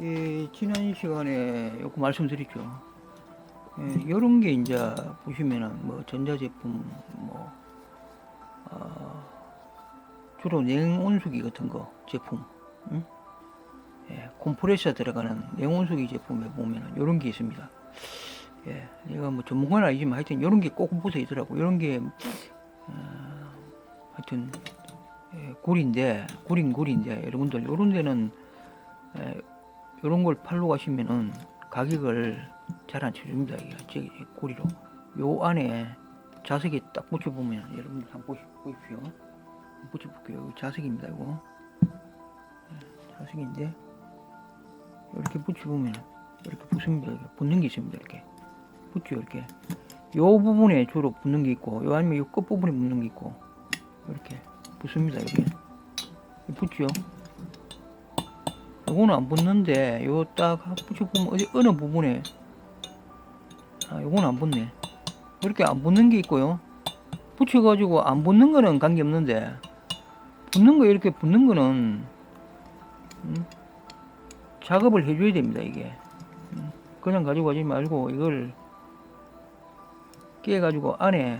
예, 지난 시간에 요거 말씀드렸죠. 예, 요런 게 이제 보시면은 뭐 전자제품 뭐 어, 주로 냉온수기 같은 거 제품, 응? 예, 컴프레셔 들어가는 냉온수기 제품에 보면은 요런 게 있습니다. 예, 내가 뭐 전문가는 아니지만 하여튼 요런 게 꼭 붙어 있더라고. 요런 게 어, 하여튼 예, 굴인데 굴인 굴인데 여러분들 요런 데는 예, 요런 걸 팔러 가시면은 가격을 잘 안 쳐줍니다. 이게 고리로. 요 안에 자석이 딱 붙여보면 여러분들 한번 보십시오. 붙여볼게요. 자석입니다. 이거 예, 자석인데 이렇게 붙여보면 이렇게 붙습니다. 이렇게 붙는 게 있습니다. 이렇게 붙죠. 이렇게 요 부분에 주로 붙는 게 있고 요 아니면 요 끝 부분에 붙는 게 있고 이렇게 붙습니다. 이렇게 붙죠. 요거는 안 붙는데 요딱 붙여보면 어디 어느 부분에? 아 요거는 안 붙네. 이렇게 안 붙는 게 있고요. 붙여가지고 안 붙는 거는 관계없는데 붙는 거 이렇게 붙는 거는 음, 작업을 해줘야 됩니다 이게. 음, 그냥 가지고 가지 말고 이걸 깨 가지고 안에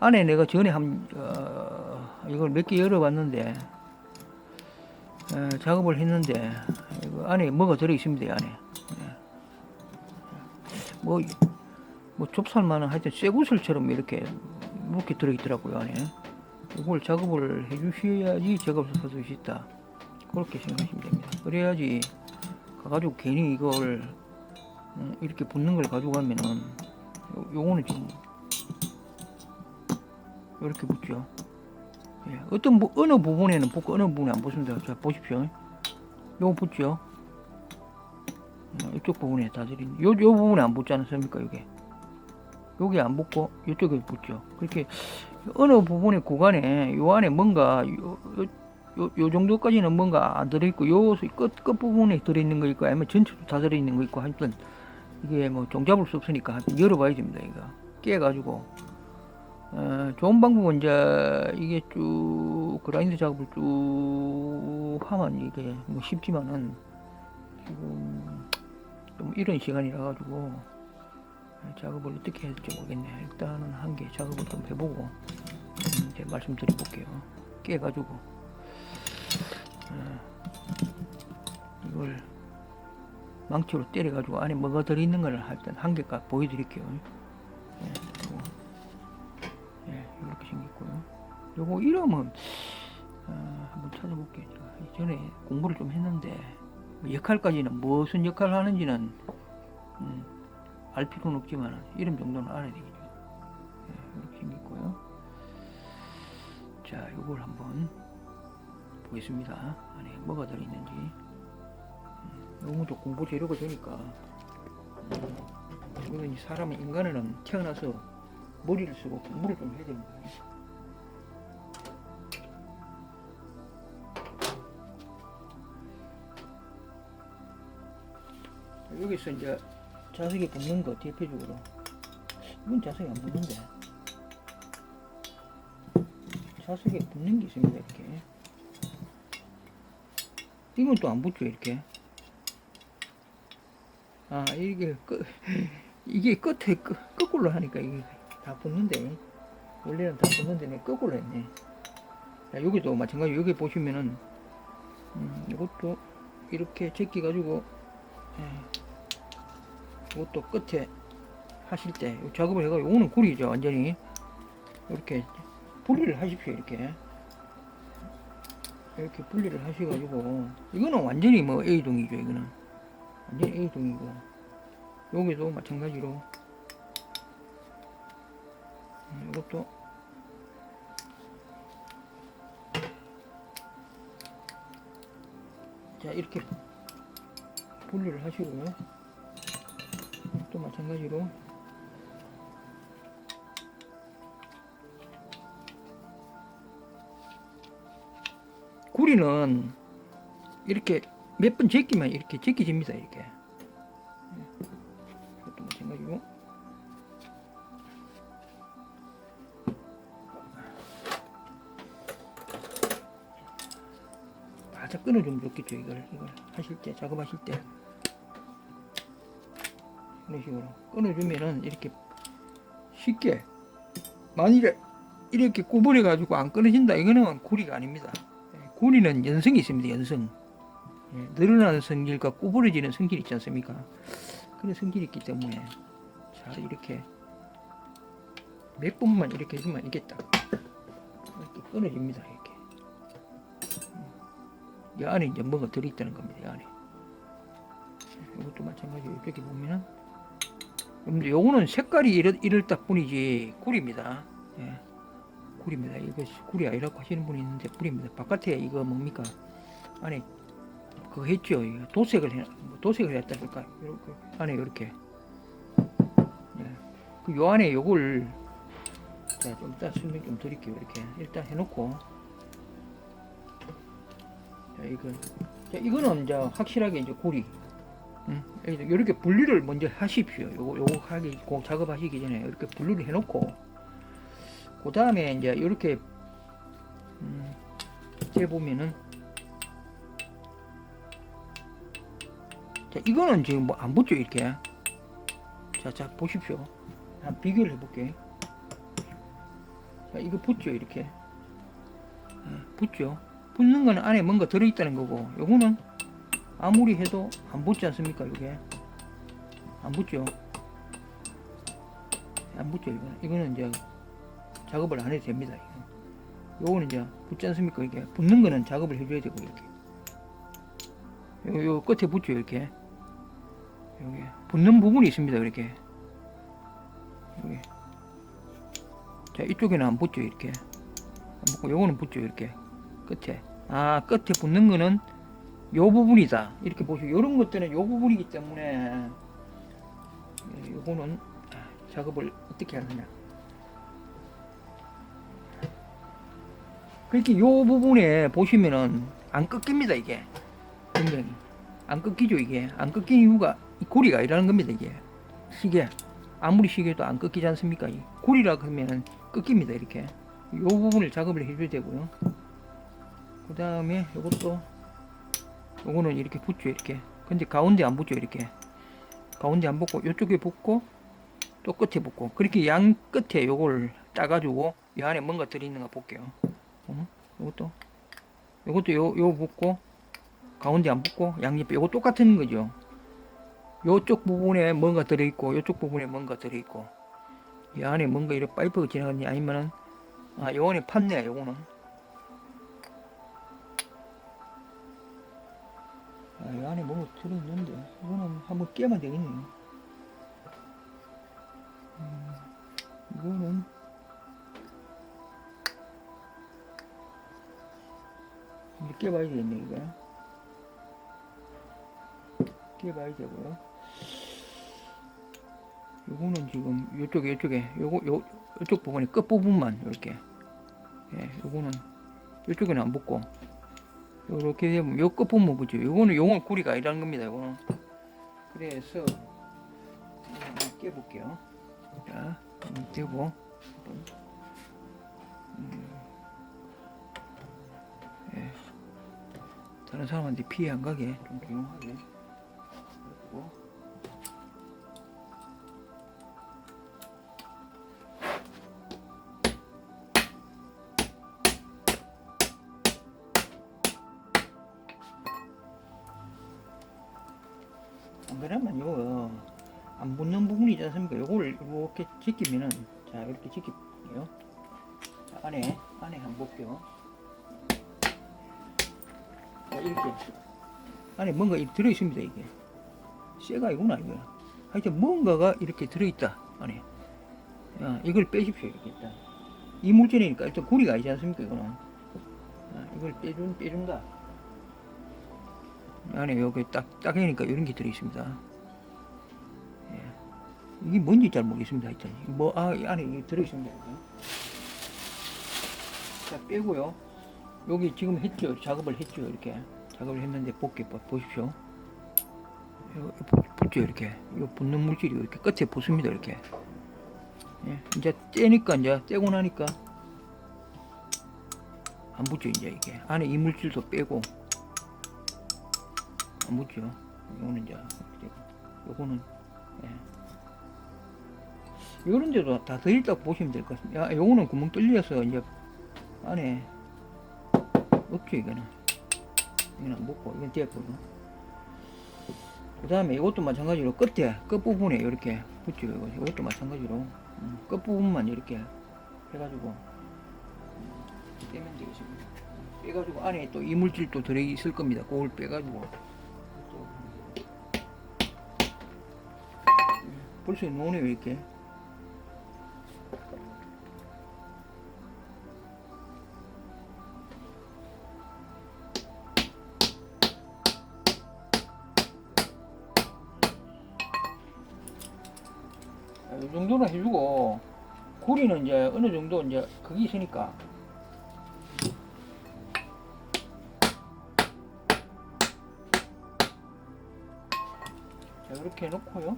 안에 내가 전에 한 어, 이걸 몇 개 열어봤는데 어, 작업을 했는데 안에 뭐가 들어 있습니다 이 안에. 예. 뭐, 뭐 좁쌀만은 하여튼 쇠구슬처럼 이렇게 이렇게 들어 있더라고요 안에. 이걸 작업을 해주셔야지 작업을 할수 있다. 그렇게 생각하시면 됩니다. 그래야지 가가지고 괜히 이걸 음, 이렇게 붙는 걸 가져가면은 요, 요거는 지금 이렇게 붙죠 예, 어떤 부, 어느 부분에는 붙고 어느 부분에 안 붙습니다. 자 보십시오. 요거 붙죠. 어, 이쪽 부분에 다 들인. 요, 요 부분에 안 붙지 않습니까? 여기. 여기 안 붙고 이쪽에 붙죠. 그렇게 어느 부분의 구간에 요 안에 뭔가 요, 요, 요, 요 정도까지는 뭔가 안 들어있고 요 끝 끝 부분에 들어있는 거 있고 아니면 전체로 다 들어있는 거 있고 하여튼 이게 뭐 종잡을 수 없으니까 열어봐야 됩니다. 이거 깨가지고 어, 좋은 방법은 이제 이게 쭉 그라인드 작업을 쭉 하면 이게 뭐 쉽지만은 지금 좀 이런 시간이라 가지고 작업을 어떻게 해야 될지 모르겠네. 일단은 한 개 작업을 좀 해보고 음, 이제 말씀드려 볼게요. 깨가지고 어, 이걸 망치로 때려가지고 안에 뭐가 들어있는 걸 일단 한 개가 보여드릴게요. 예, 생겼고요. 요거 이름은 어, 한번 찾아볼게요. 제가 전에 공부를 좀 했는데 뭐 역할까지는 무슨 역할을 하는지는 음, 알 필요는 없지만 이름 정도는 알아야 되겠죠. 예, 이렇게 생겼고요. 자, 요걸 한번 보겠습니다. 안에 뭐가 들어있는지. 음, 요것도 공부 재료가 되니까 음, 이거는 이 사람은 인간은 태어나서 머리를 쓰고 공부를 좀 해야 됩니다. 여기서 이제 자석이 붙는 거 대표적으로. 이건 자석이 안 붙는데. 자석에 붙는 게 있습니다 이렇게. 이건 또 안 붙죠 이렇게. 아 이게 끝 이게 끝에 끝, 거꾸로 하니까 이게 다 붙는데. 원래는 다 붙는데 내 거꾸로 했네. 자, 여기도 마찬가지 여기 보시면은 음, 이것도 이렇게 제끼 가지고 예, 이것도 끝에 하실 때 작업을 해가지고 오는 굴이죠 완전히. 이렇게 분리를 하십시오 이렇게. 이렇게 분리를 하셔가지고 이거는 완전히 뭐 A동이죠 이거는. 완전히 A동이고. 여기도 마찬가지로. 음, 이것도. 자 이렇게 분리를 하시고요 또 마찬가지로. 구리는 이렇게 몇 번 제끼면 이렇게 제끼집니다 이렇게. 이것도 마찬가지고. 바짝 끊어주면 좋겠죠 이걸. 이걸 하실 때 작업하실 때 이런 식으로 끊어주면은 이렇게 쉽게 만일에 이렇게 구부려 가지고 안 끊어진다 이거는 구리가 아닙니다. 예, 구리는 연성이 있습니다. 연성. 예, 늘어나는 성질과 구부러지는 성질이 있지 않습니까? 그런 성질이 있기 때문에 자 이렇게 몇 번만 이렇게 해주면 딱 이렇게 끊어집니다. 이렇게. 음. 이 안에 이제 뭐가 들어있다는 겁니다. 이 안에. 이것도 마찬가지로 이렇게 보면은 요거는 색깔이 딱 뿐이지 꿀입니다. 예. 꿀입니다. 이거 꿀이 아니라고 하시는 분이 있는데 꿀입니다. 바깥에 이거 뭡니까? 안에 그거 했죠. 도색을 해, 뭐 도색을 했다니까. 이렇게 안에 이렇게. 예. 그요 안에 요걸 자, 좀 이따 설명 좀 드릴게요. 이렇게 일단 해놓고 자, 이거 자, 이거는 이제 확실하게 이제 꿀이 음, 이렇게 분리를 먼저 하십시오. 요거 요거 하기 고 작업하시기 전에 이렇게 분리를 해놓고 그 다음에 이제 이렇게 음, 재 보면은 자 이거는 지금 뭐 안 붙죠 이렇게 자자 보십시오. 한 비교를 해볼게. 자 이거 붙죠 이렇게 예, 붙죠. 붙는 거는 안에 뭔가 들어있다는 거고 요거는 아무리 해도 안 붙지 않습니까 이게? 안 붙죠? 안 붙죠 이거는 이거는 이제 작업을 안 해도 됩니다 이거. 요거는 이제 붙지 않습니까 이게? 붙는 거는 작업을 해줘야 되고 이렇게. 요, 요 끝에 붙죠 이렇게. 여기 붙는 부분이 있습니다 이렇게. 여기 자 이쪽에는 안 붙죠 이렇게. 안 붙고 요거는 붙죠 이렇게. 끝에. 아 끝에 붙는 거는 요 부분이다. 이렇게 보시고 이런 것들은 요 부분이기 때문에 예, 요거는 작업을 어떻게 하느냐. 그렇게 요 부분에 보시면은 안 꺾입니다 이게. 굉장히. 안 꺾이죠 이게. 안 꺾인 이유가 이 고리가 아니라는 겁니다 이게. 시계. 아무리 시계도 안 꺾이지 않습니까 이 고리라 그러면은 꺾입니다 이렇게. 요 부분을 작업을 해줘야 되고요. 그 다음에 요것도 요거는 이렇게 붙죠 이렇게. 근데 가운데 안 붙죠 이렇게. 가운데 안 붙고 요쪽에 붙고 또 끝에 붙고. 그렇게 양 끝에 요걸 따가지고 이 안에 뭔가 들어있는가 볼게요. 어? 요것도. 요것도 요, 요 붙고 가운데 안 붙고 양옆에. 요거 똑같은 거죠. 요쪽 부분에 뭔가 들어있고 요쪽 부분에 뭔가 들어있고. 이 안에 뭔가 이렇게 파이프가 지나갔니? 아니면은 아 요거는 팠네 요거는 아, 이 안에 뭐가 들어있는데? 이거는 한번 깨면 되겠네. 음, 이거는 이제 깨봐야 되겠네 이거. 깨봐야 되고요 요거는 지금 요쪽에 요쪽에 요거 요 요쪽 부분이 끝 부분만 이렇게. 예 요거는 요쪽에는 안 붙고 요렇게 되면 요 끝부분 보죠. 요거는 용어 구리가 아니라는 겁니다. 요거는. 그래서 깨볼게요. 자, 떼고 음, 예. 다른 사람한테 피해 안 가게 좀 조용하게 그리고 그러면 요거 안 붙는 부분이 있지 않습니까? 요거를 이렇게 지키면은 자 이렇게 지킬게요. 자, 안에 안에 한번 볼게요. 자, 이렇게 안에 뭔가 이 들어 있습니다 이게. 쇠가 이구나 이거. 하여튼 뭔가가 이렇게 들어 있다 안에. 야, 이걸 빼십시오 이렇게 일단. 이물질이니까 일단 구리가 아니지 않습니까 이거는. 자, 이걸 빼준 빼준다. 안에 여기 딱, 딱이니까 이런 게 들어있습니다. 예. 이게 뭔지 잘 모르겠습니다. 하여튼. 뭐, 아, 이 안에 이게 들어있습니다. 자, 빼고요. 여기 지금 했죠. 작업을 했죠. 이렇게. 작업을 했는데 볼게, 보, 보십시오. 붙죠. 이렇게. 이 붙는 물질이 이렇게 끝에 붙습니다. 이렇게. 예. 이제 떼니까, 이제 떼고 나니까 안 붙죠. 이제 이게. 안에 이물질도 빼고. 안 묻죠. 요거는 이제 요거는 예. 요런 데도 다 들있다고 보시면 될 것 같습니다. 야, 요거는 구멍 뚫려서 이제 안에 없죠, 이거는. 이건 안 붙고, 이건 떼었거든. 그 다음에 이것도 마찬가지로 끝에, 끝부분에 이렇게 붙죠, 이거. 이것도 마찬가지로. 음, 끝부분만 이렇게 해가지고, 음, 떼면 되겠습니다. 빼가지고 안에 또 이물질도 들어있을 겁니다. 그걸 빼가지고. 벌써 노네요, 이렇게. 자, 이 정도는 해주고 고리는 이제 어느 정도 이제 그게 있으니까 자 이렇게 해놓고요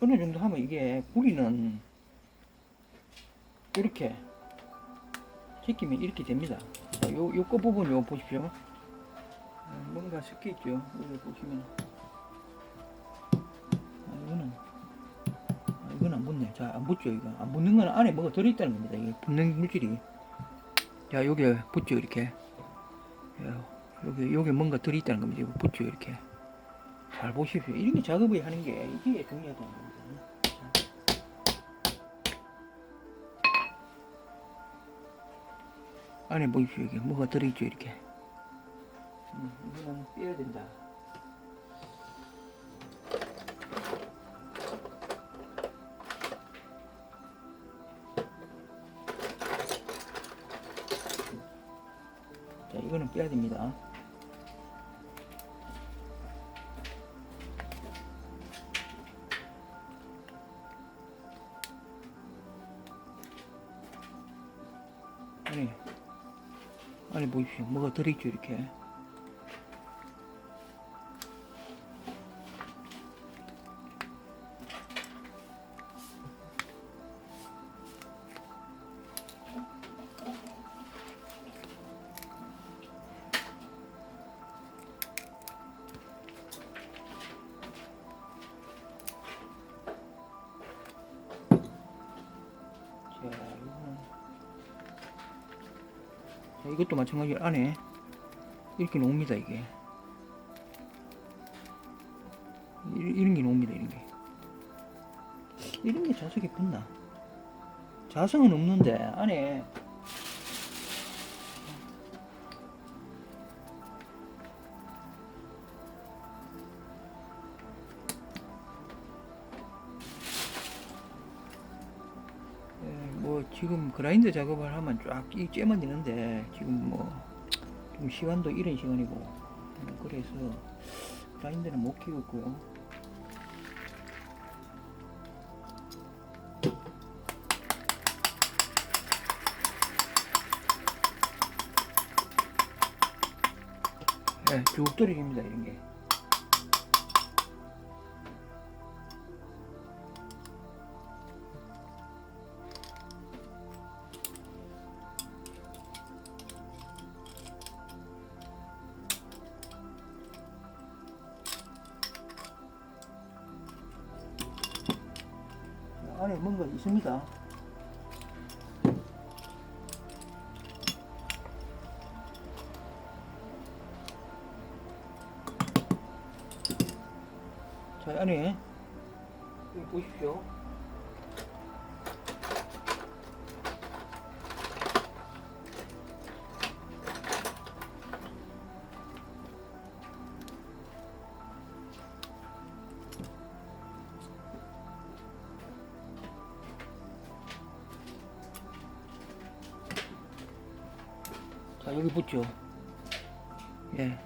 어느 정도 하면 이게 고리는 이렇게 제끼면 이렇게 됩니다. 자, 요, 요 끝부분 요 보십시오. 어, 뭔가 섞여 있죠. 여기 보시면. 아, 이거는, 아, 이건 안 붙네. 자, 안 붙죠, 이거. 안 붙는 건 안에 뭐가 들어있다는 겁니다. 이게 붙는 물질이. 자, 여기 붙죠, 이렇게. 요, 여기, 여기 뭔가 들어있다는 겁니다. 붙죠, 이렇게. 잘 보십시오. 이런 게 작업을 하는 게 이게 중요하다는 겁니다. 안에 보십시오. 이게 뭐가 들어있죠. 이렇게. 음, 이거는 빼야 된다. 자, 이거는 빼야 됩니다. 아니 보십 이것도 마찬가지로 안에 이렇게 놓습니다 이게. 이- 이런 게 놓습니다 이런 게. 이런 게 자석에 붙나? 자석은 없는데 안에 그라인더 작업을 하면 쫙이 째면 되는데 지금 뭐 좀 시간도 이른 시간이고 음, 그래서 그라인더는 못 키우고 있고요. 예, 쭉 떨어집니다 이런 게. 있습니다. 자, 안에 보십시오. 붙죠. 예.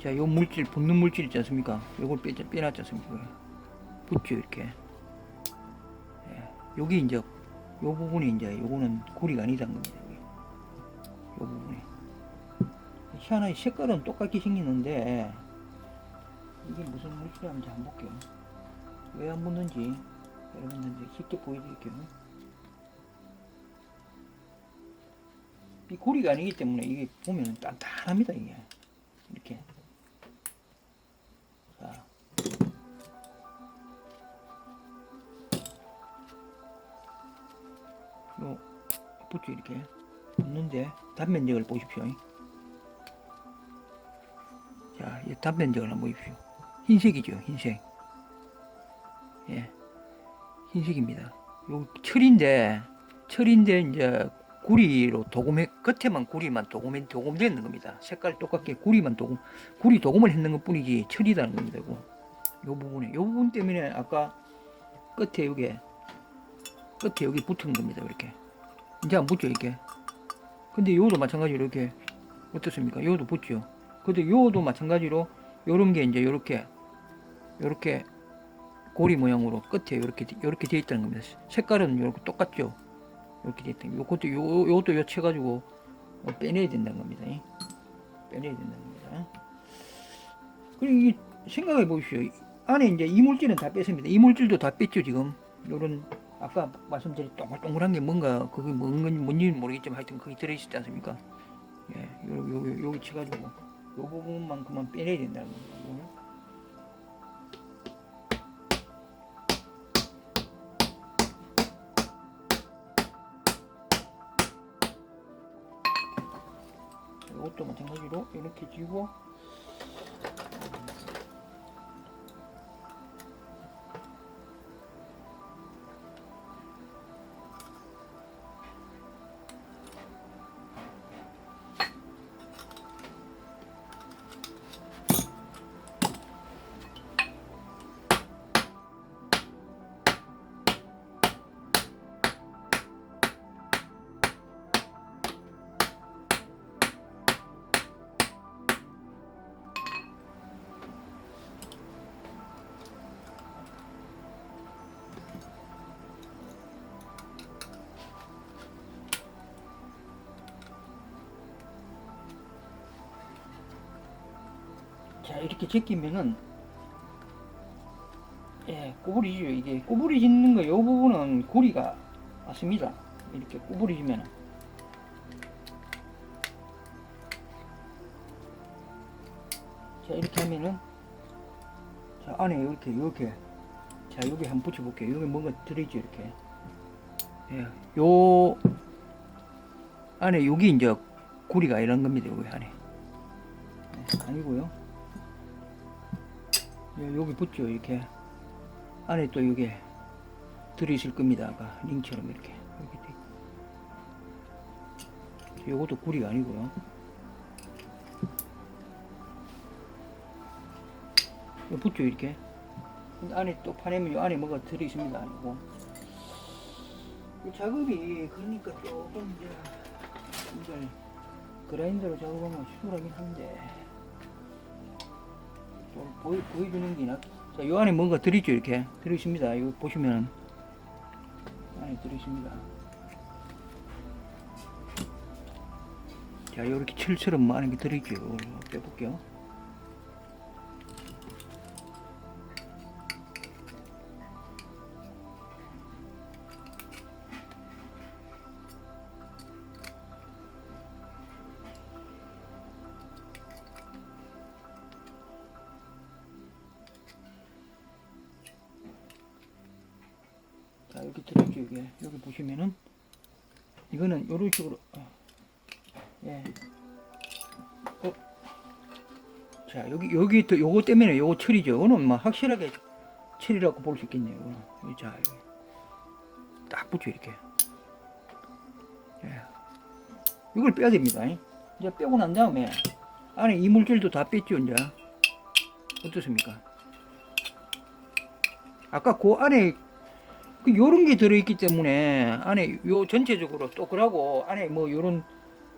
자, 요 물질, 붙는 물질 있지 않습니까? 요걸 빼, 빼놨지 않습니까? 붙죠, 이렇게. 여기 이제 요 부분이 이제 요거는 고리가 아니다는 겁니다. 요 부분이. 희한하게 색깔은 똑같게 생기는데 이게 무슨 물질이 한번 한번 볼게요. 왜 안 붙는지 여러분들한테 쉽게 보여드릴게요. 이 고리가 아니기 때문에 이게 보면 단단합니다 이게. 이렇게. 자. 요 붙죠 이렇게 붙는데 단면적을 보십시오. 자 이 단면적을 한번 보십시오. 흰색이죠 흰색. 예. 흰색입니다. 요 철인데 철인데 이제 구리로 도금해 겉에만 구리만 도금해 도금되는 겁니다. 색깔 똑같게 구리만 도금 구리 도금을 했는 것 뿐이지 철이다는 겁니다. 요 부분에 요 부분 때문에 아까 끝에 여기 끝에 여기 붙은 겁니다. 이렇게 이제 안 붙죠 이렇게. 근데 요도 마찬가지로 이렇게 어떻습니까? 요도 붙죠. 근데 요도 마찬가지로 요런 게 이제 요렇게 요렇게 고리 모양으로 끝에 요렇게 요렇게 돼 있다는 겁니다. 색깔은 요렇게 똑같죠. 이렇게 됐다. 요것도 요 요것도 요쳐 가지고 어, 빼내야 된다는 겁니다. 예. 빼내야 된다는 겁니다. 그리고 이게 생각해 보십시오. 이 안에 이제 이물질은 다 뺐습니다. 이물질도 다 뺐죠 지금. 요런 아까 말씀드린 동글동글한 게 뭔가 그게 뭔지 뭔지 모르겠지만 하여튼 거기 들어 있지 않습니까? 예, 요, 요, 요, 여기 쳐가지고 요 부분만큼만 빼내야 된다는 겁니다. 이것도 마찬가지로 이렇게 쥐고 제끼면은 예 꼬부리죠. 이게 꼬부리지는 거 요 부분은 고리가 맞습니다. 이렇게 꼬부리지면은. 자 이렇게 하면은 자 안에 이렇게 이렇게. 자 여기 한번 붙여볼게요. 여기 뭔가 들어있죠 이렇게. 예 요 안에 여기 이제 고리가 이런 겁니다 여기 안에. 네, 아니고요. 예, 여기 붙죠 이렇게. 안에 또 이게 들어있을 겁니다 아까 링처럼 이렇게. 요것도 구리가 아니고요. 요 붙죠 이렇게. 근데 안에 또 파내면 요 안에 뭐가 들어있습니다 아니고. 이 작업이 그러니까 조금 이제 이걸 그라인더로 작업하면 수월하긴 한데 좀 보여, 보여주는 게 낫. 자, 요 안에 뭔가 들어있죠, 이렇게. 들어있습니다. 이거 보시면 안에 들어있습니다. 자, 요렇게 철처럼 안에 게 들어있죠. 이거 빼볼게요. 자, 이렇게 들어있죠, 이게. 여기 보시면은 이거는 요런 식으로 어. 예. 어. 자, 여기 여기 또 요거 때문에 요거 철이죠. 이거는 뭐 확실하게 철이라고 볼 수 있겠네요. 이거는. 자, 여기. 딱 붙여 이렇게. 예. 이걸 빼야 됩니다. 이제 빼고 난 다음에 안에 이물질도 다 뺐죠, 이제. 어떻습니까? 아까 그 안에 그 요런 게 들어있기 때문에 안에 요 전체적으로 또 그러고 안에 뭐 요런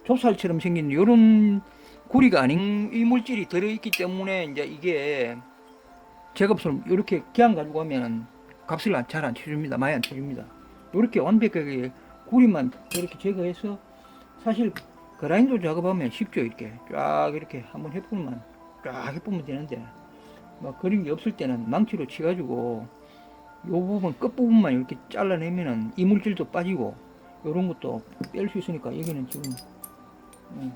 좁쌀처럼 생긴 요런 구리가 아닌 이 물질이 들어있기 때문에 이제 이게 제값을 이렇게 그냥 가지고 가면 값을 잘 안 쳐줍니다. 많이 안 쳐줍니다. 이렇게 완벽하게 구리만 이렇게 제거해서 사실 그라인더 작업하면 쉽죠 이렇게 쫙 이렇게 한번 해보면 쫙 해보면 되는데 막 그런 게 없을 때는 망치로 치가지고 요 부분 끝 부분만 이렇게 잘라내면은 이물질도 빠지고 요런 것도 뺄 수 있으니까 여기는 지금 음,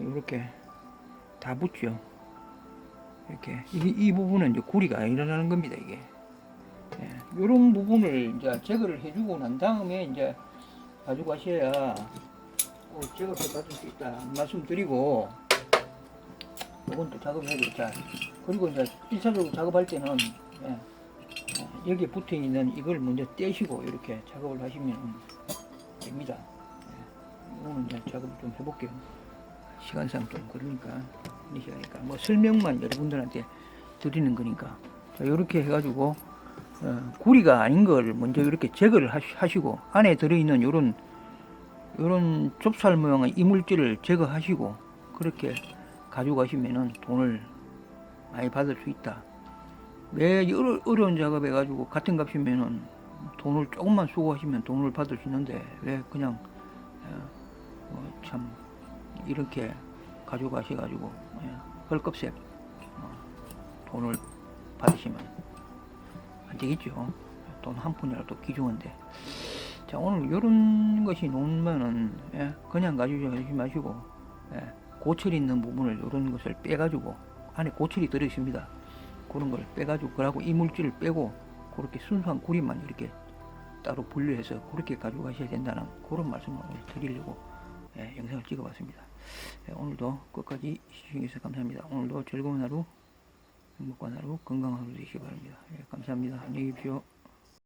이렇게 다 붙죠. 이렇게. 이, 이 부분은 이제 구리가 일어나는 겁니다 이게. 예, 요런 부분을 이제 제거를 해주고 난 다음에 이제 가지고 가셔야 어, 제거를 받을 수 있다 말씀드리고 요건 또 작업해야 되겠다. 그리고 이제 1차적으로 작업할 때는 예, 예, 여기에 붙어 있는 이걸 먼저 떼시고 이렇게 작업을 하시면 됩니다. 예, 이거는 이제 작업을 좀 해볼게요. 시간상 좀 그러니까 이 시간이니까. 뭐 설명만 여러분들한테 드리는 거니까. 자, 이렇게 해가지고 어, 구리가 아닌 걸 먼저 이렇게 제거를 하시- 하시고 안에 들어있는 요런 요런 좁쌀 모양의 이물질을 제거하시고 그렇게 가져가시면은 돈을 많이 받을 수 있다. 왜 어려, 어려운 작업 해가지고 같은 값이면은 돈을 조금만 수고하시면 돈을 받을 수 있는데 왜 그냥 어, 뭐참 이렇게 가져가셔가지고 예, 헐값에 어, 돈을 받으시면 안 되겠죠. 돈 한 푼이라도 귀중한데. 자 오늘 이런 것이 놓으면은 예, 그냥 가지고 마시고 예, 고철 있는 부분을 이런 것을 빼가지고 안에 고철이 들어 있습니다. 그런 걸 빼가지고 그러고 이물질을 빼고 그렇게 순수한 구리만 이렇게 따로 분류해서 그렇게 가지고 가셔야 된다는 그런 말씀을 드리려고 예, 영상을 찍어봤습니다. 예, 오늘도 끝까지 시청해주셔서 감사합니다. 오늘도 즐거운 하루, 행복한 하루, 건강한 하루 되시기 바랍니다. 예, 감사합니다. 안녕히 계십시오.